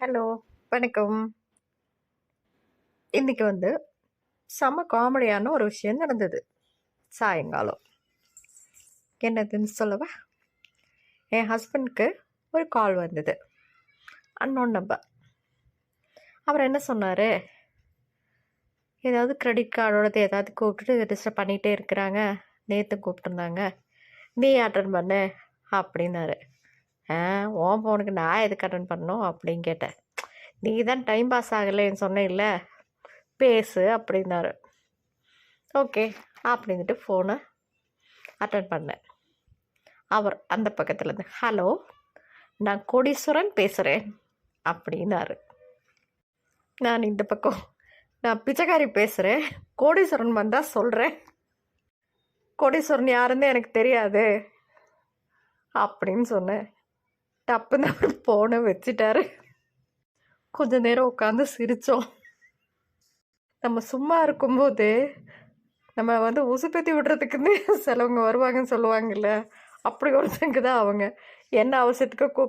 Hello வணக்கம். இன்றைக்கி வந்து செம காமெடியான ஒரு விஷயம் நடந்தது. சாயங்காலம். என்னதுன்னு சொல்லவா? என் ஹஸ்பண்ட்க்கு ஒரு கால் வந்தது. அன்னோன் நம்பர் அவர் என்ன சொன்னார்? ஏதாவது கிரெடிட் கார்டோடது ஏதாவது கூப்பிட்டுட்டு டிஸ்டர்ப் பண்ணிகிட்டே இருக்கிறாங்க. நேற்று கூப்பிட்டுருந்தாங்க. நீ அட்டன் பண்ணு அப்படின்னாரு. ஆ உன் ஃபோனுக்கு நான் எதுக்கு அட்டன் பண்ணணும் அப்படின்னு கேட்டேன். நீ தான் டைம் பாஸ் ஆகலைன்னு சொன்னேன்ல பேசு அப்படின்னாரு. ஓகே அப்படின்ட்டு ஃபோனை அட்டன் பண்ணேன். அவர் அந்த பக்கத்துலேருந்து ஹலோ நான் கோடீஸ்வரன் பேசுகிறேன் அப்படின்னாரு. நான் இந்த பக்கம் நான் பிச்சைக்காரி பேசுகிறேன் கோடீஸ்வரன் வந்தால் சொல்கிறேன் கோடீஸ்வரன் யாருன்னு எனக்கு தெரியாது அப்படின்னு சொன்னேன். டப்புன்னு அவர் போனை வச்சுட்டாரு. கொஞ்ச நேரம் உட்காந்து சிரித்தோம் நம்ம சும்மா இருக்கும்போது நம்ம வந்து உசுப்பேத்தி விடுறதுக்குன்னு சிலவங்க வருவாங்கன்னு சொல்லுவாங்கல்ல அப்படி ஒருத்தங்க தான் அவங்க. என்ன அவசியத்துக்கு கூ